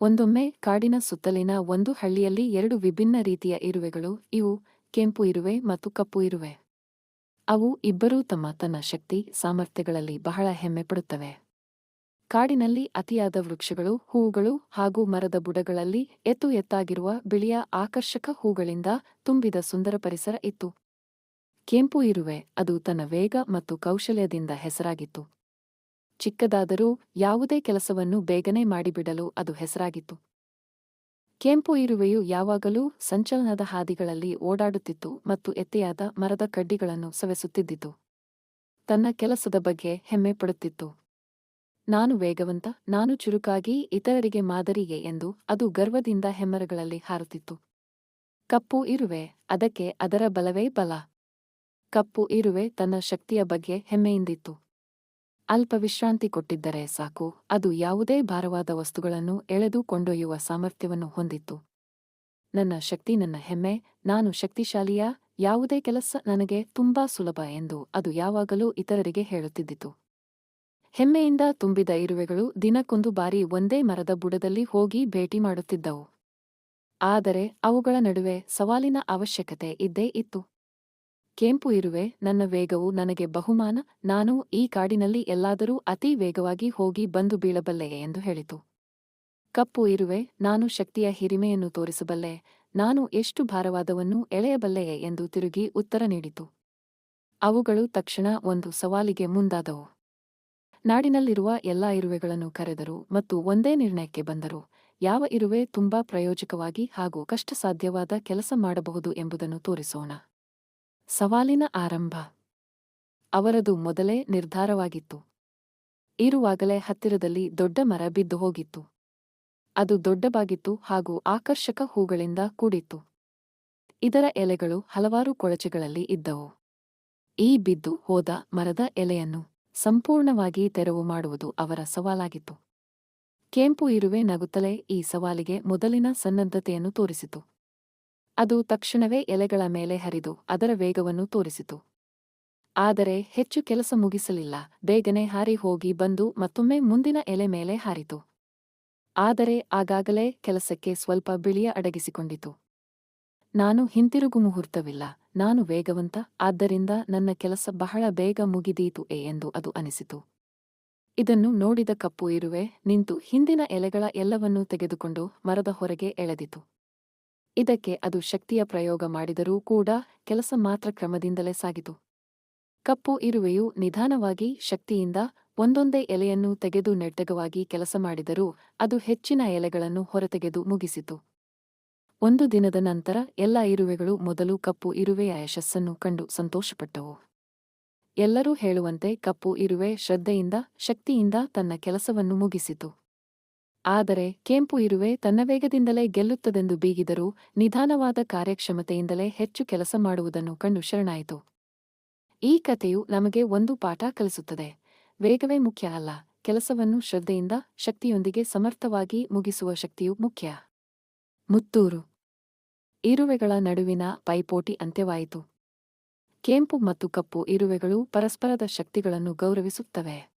ಒಂದೊಮ್ಮೆ ಕಾಡಿನ ಸುತ್ತಲಿನ ಒಂದು ಹಳ್ಳಿಯಲ್ಲಿ ಎರಡು ವಿಭಿನ್ನ ರೀತಿಯ ಇರುವೆಗಳು, ಇವು ಕೆಂಪು ಇರುವೆ ಮತ್ತು ಕಪ್ಪು ಇರುವೆ. ಅವು ಇಬ್ಬರೂ ತಮ್ಮ ತನ್ನ ಶಕ್ತಿ, ಸಾಮರ್ಥ್ಯಗಳಲ್ಲಿ ಬಹಳ ಹೆಮ್ಮೆ ಪಡುತ್ತವೆ. ಕಾಡಿನಲ್ಲಿ ಅತಿಯಾದ ವೃಕ್ಷಗಳು, ಹೂವುಗಳು ಹಾಗೂ ಮರದ ಬುಡಗಳಲ್ಲಿ ಎತ್ತು ಎತ್ತಾಗಿರುವ ಬಿಳಿಯ ಆಕರ್ಷಕ ಹೂಗಳಿಂದ ತುಂಬಿದ ಸುಂದರ ಪರಿಸರ ಇತ್ತು. ಕೆಂಪು ಇರುವೆ ಅದು ತನ್ನ ವೇಗ ಮತ್ತು ಕೌಶಲ್ಯದಿಂದ ಹೆಸರಾಗಿತ್ತು. ಚಿಕ್ಕದಾದರೂ ಯಾವುದೇ ಕೆಲಸವನ್ನು ಬೇಗನೆ ಮಾಡಿಬಿಡಲು ಅದು ಹೆಸರಾಗಿತ್ತು. ಕೆಂಪು ಇರುವೆಯು ಯಾವಾಗಲೂ ಸಂಚಲನದ ಹಾದಿಗಳಲ್ಲಿ ಓಡಾಡುತ್ತಿತ್ತು ಮತ್ತು ಎತ್ತೆಯಾದ ಮರದ ಕಡ್ಡಿಗಳನ್ನು ಸವೆಸುತ್ತಿದ್ದಿತು. ತನ್ನ ಕೆಲಸದ ಬಗ್ಗೆ ಹೆಮ್ಮೆ ಪಡುತ್ತಿತ್ತು. ನಾನು ವೇಗವಂತ, ನಾನು ಚುರುಕಾಗಿ, ಇತರರಿಗೆ ಮಾದರಿಗೆ ಎಂದು ಅದು ಗರ್ವದಿಂದ ಹೆಮ್ಮರಗಳಲ್ಲಿ ಹಾರುತ್ತಿತ್ತು. ಕಪ್ಪು ಇರುವೆ ಅದಕ್ಕೆ ಅದರ ಬಲವೇ ಬಲ. ಕಪ್ಪು ಇರುವೆ ತನ್ನ ಶಕ್ತಿಯ ಬಗ್ಗೆ ಹೆಮ್ಮೆಯಿಂದಿತ್ತು. ಅಲ್ಪ ವಿಶ್ರಾಂತಿ ಕೊಟ್ಟಿದ್ದರೆ ಸಾಕು. ಅದು ಯಾವುದೇ ಭಾರವಾದ ವಸ್ತುಗಳನ್ನು ಎಳೆದು ಕೊಂಡೊಯ್ಯುವ ಸಾಮರ್ಥ್ಯವನ್ನು ಹೊಂದಿತ್ತು. ನನ್ನ ಶಕ್ತಿ ನನ್ನ ಹೆಮ್ಮೆ, ನಾನು ಶಕ್ತಿಶಾಲಿಯ, ಯಾವುದೇ ಕೆಲಸ ನನಗೆ ತುಂಬಾ ಸುಲಭ ಎಂದು ಅದು ಯಾವಾಗಲೂ ಇತರರಿಗೆ ಹೇಳುತ್ತಿದ್ದಿತು. ಹೆಮ್ಮೆಯಿಂದ ತುಂಬಿದ ಇರುವೆಗಳು ದಿನಕ್ಕೊಂದು ಬಾರಿ ಒಂದೇ ಮರದ ಬುಡದಲ್ಲಿ ಹೋಗಿ ಭೇಟಿ ಮಾಡುತ್ತಿದ್ದವು. ಆದರೆ ಅವುಗಳ ನಡುವೆ ಸವಾಲಿನ ಅವಶ್ಯಕತೆ ಇದ್ದೇ ಇತ್ತು. ಕೆಂಪು ಇರುವೆ, ನನ್ನ ವೇಗವು ನನಗೆ ಬಹುಮಾನ, ನಾನು ಈ ಕಾಡಿನಲ್ಲಿ ಎಲ್ಲಾದರೂ ಅತಿ ವೇಗವಾಗಿ ಹೋಗಿ ಬಂದು ಬೀಳಬಲ್ಲೆಯೇ ಎಂದು ಹೇಳಿತು. ಕಪ್ಪು ಇರುವೆ, ನಾನು ಶಕ್ತಿಯ ಹಿರಿಮೆಯನ್ನು ತೋರಿಸಬಲ್ಲೆ, ನಾನು ಎಷ್ಟು ಭಾರವಾದವನ್ನು ಎಳೆಯಬಲ್ಲೆಯೇ ಎಂದು ತಿರುಗಿ ಉತ್ತರ ನೀಡಿತು. ಅವುಗಳು ತಕ್ಷಣ ಒಂದು ಸವಾಲಿಗೆ ಮುಂದಾದವು. ನಾಡಿನಲ್ಲಿರುವ ಎಲ್ಲಾ ಇರುವೆಗಳನ್ನು ಕರೆದರು ಮತ್ತು ಒಂದೇ ನಿರ್ಣಯಕ್ಕೆ ಬಂದರು, ಯಾವ ಇರುವೆ ತುಂಬಾ ಪ್ರಯೋಜಕವಾಗಿ ಹಾಗೂ ಕಷ್ಟಸಾಧ್ಯವಾದ ಕೆಲಸ ಮಾಡಬಹುದು ಎಂಬುದನ್ನು ತೋರಿಸೋಣ. ಸವಾಲಿನ ಆರಂಭ. ಅವರದು ಮೊದಲೇ ನಿರ್ಧಾರವಾಗಿತ್ತು. ಇರುವಾಗಲೇ ಹತ್ತಿರದಲ್ಲಿ ದೊಡ್ಡ ಮರ ಬಿದ್ದು ಹೋಗಿತ್ತು. ಅದು ದೊಡ್ಡಬಾಗಿತ್ತು ಹಾಗೂ ಆಕರ್ಷಕ ಹೂಗಳಿಂದ ಕೂಡಿತ್ತು. ಇದರ ಎಲೆಗಳು ಹಲವಾರು ಕೊಳಚೆಗಳಲ್ಲಿ ಇದ್ದವು. ಈ ಬಿದ್ದು ಹೋದ ಮರದ ಎಲೆಯನ್ನು ಸಂಪೂರ್ಣವಾಗಿ ತೆರವು ಮಾಡುವುದು ಅವರ ಸವಾಲಾಗಿತ್ತು. ಕೆಂಪು ಇರುವೆ ನಗುತ್ತಲೇ ಈ ಸವಾಲಿಗೆ ಮೊದಲಿನ ಸನ್ನದ್ಧತೆಯನ್ನು ತೋರಿಸಿತು. ಅದು ತಕ್ಷಣವೇ ಎಲೆಗಳ ಮೇಲೆ ಹರಿದು ಅದರ ವೇಗವನ್ನು ತೋರಿಸಿತು. ಆದರೆ ಹೆಚ್ಚು ಕೆಲಸ ಮುಗಿಸಲಿಲ್ಲ. ಬೇಗನೆ ಹಾರಿ ಹೋಗಿ ಬಂದು ಮತ್ತೊಮ್ಮೆ ಮುಂದಿನ ಎಲೆ ಮೇಲೆ ಹಾರಿತು. ಆದರೆ ಆಗಾಗಲೇ ಕೆಲಸಕ್ಕೆ ಸ್ವಲ್ಪ ಬಿಳಿಯ ಅಡಗಿಸಿಕೊಂಡಿತು. ನಾನು ಹಿಂತಿರುಗು ಮುಹೂರ್ತವಿಲ್ಲ. ನಾನು ವೇಗವಂತ. ಆದ್ದರಿಂದ ನನ್ನ ಕೆಲಸ ಬಹಳ ಬೇಗ ಮುಗಿದೀತು ಎ ಎಂದು ಅದು ಅನಿಸಿತು. ಇದನ್ನು ನೋಡಿದ ಕಪ್ಪು ಇರುವೆ ನಿಂತು ಹಿಂದಿನ ಎಲೆಗಳ ಎಲ್ಲವನ್ನೂ ತೆಗೆದುಕೊಂಡು ಮರದ ಹೊರಗೆ ಎಳೆದಿತು. ಇದಕ್ಕೆ ಅದು ಶಕ್ತಿಯ ಪ್ರಯೋಗ ಮಾಡಿದರೂ ಕೂಡ ಕೆಲಸ ಮಾತ್ರ ಕ್ರಮದಿಂದಲೇ ಸಾಗಿತು. ಕಪ್ಪು ಇರುವೆಯು ನಿಧಾನವಾಗಿ ಶಕ್ತಿಯಿಂದ ಒಂದೊಂದೇ ಎಲೆಯನ್ನು ತೆಗೆದು ನೆಟ್ಟಗವಾಗಿ ಕೆಲಸ ಮಾಡಿದರೂ ಅದು ಹೆಚ್ಚಿನ ಎಲೆಗಳನ್ನು ಹೊರತೆಗೆದು ಮುಗಿಸಿತು. ಒಂದು ದಿನದ ನಂತರ ಎಲ್ಲ ಇರುವೆಗಳು ಮೊದಲು ಕಪ್ಪು ಇರುವೆಯ ಯಶಸ್ಸನ್ನು ಕಂಡು ಸಂತೋಷಪಟ್ಟವು. ಎಲ್ಲರೂ ಹೇಳುವಂತೆ ಕಪ್ಪು ಇರುವೆ ಶ್ರದ್ಧೆಯಿಂದ, ಶಕ್ತಿಯಿಂದ ತನ್ನ ಕೆಲಸವನ್ನು ಮುಗಿಸಿತು. ಆದರೆ ಕೆಂಪು ಇರುವೆ ತನ್ನ ವೇಗದಿಂದಲೇ ಗೆಲ್ಲುತ್ತದೆಂದು ಬೀಗಿದರೂ ನಿಧಾನವಾದ ಕಾರ್ಯಕ್ಷಮತೆಯಿಂದಲೇ ಹೆಚ್ಚು ಕೆಲಸ ಮಾಡುವುದನ್ನು ಕಂಡು ಶರಣಾಯಿತು. ಈ ಕಥೆಯು ನಮಗೆ ಒಂದು ಪಾಠ ಕಲಿಸುತ್ತದೆ. ವೇಗವೇ ಮುಖ್ಯ ಅಲ್ಲ, ಕೆಲಸವನ್ನು ಶ್ರದ್ಧೆಯಿಂದ, ಶಕ್ತಿಯೊಂದಿಗೆ ಸಮರ್ಥವಾಗಿ ಮುಗಿಸುವ ಶಕ್ತಿಯು ಮುಖ್ಯ. ಮುತ್ತೂರು. ಇರುವೆಗಳ ನಡುವಿನ ಪೈಪೋಟಿ ಅಂತ್ಯವಾಯಿತು. ಕೆಂಪು ಮತ್ತು ಕಪ್ಪು ಇರುವೆಗಳು ಪರಸ್ಪರದ ಶಕ್ತಿಗಳನ್ನು ಗೌರವಿಸುತ್ತವೆ.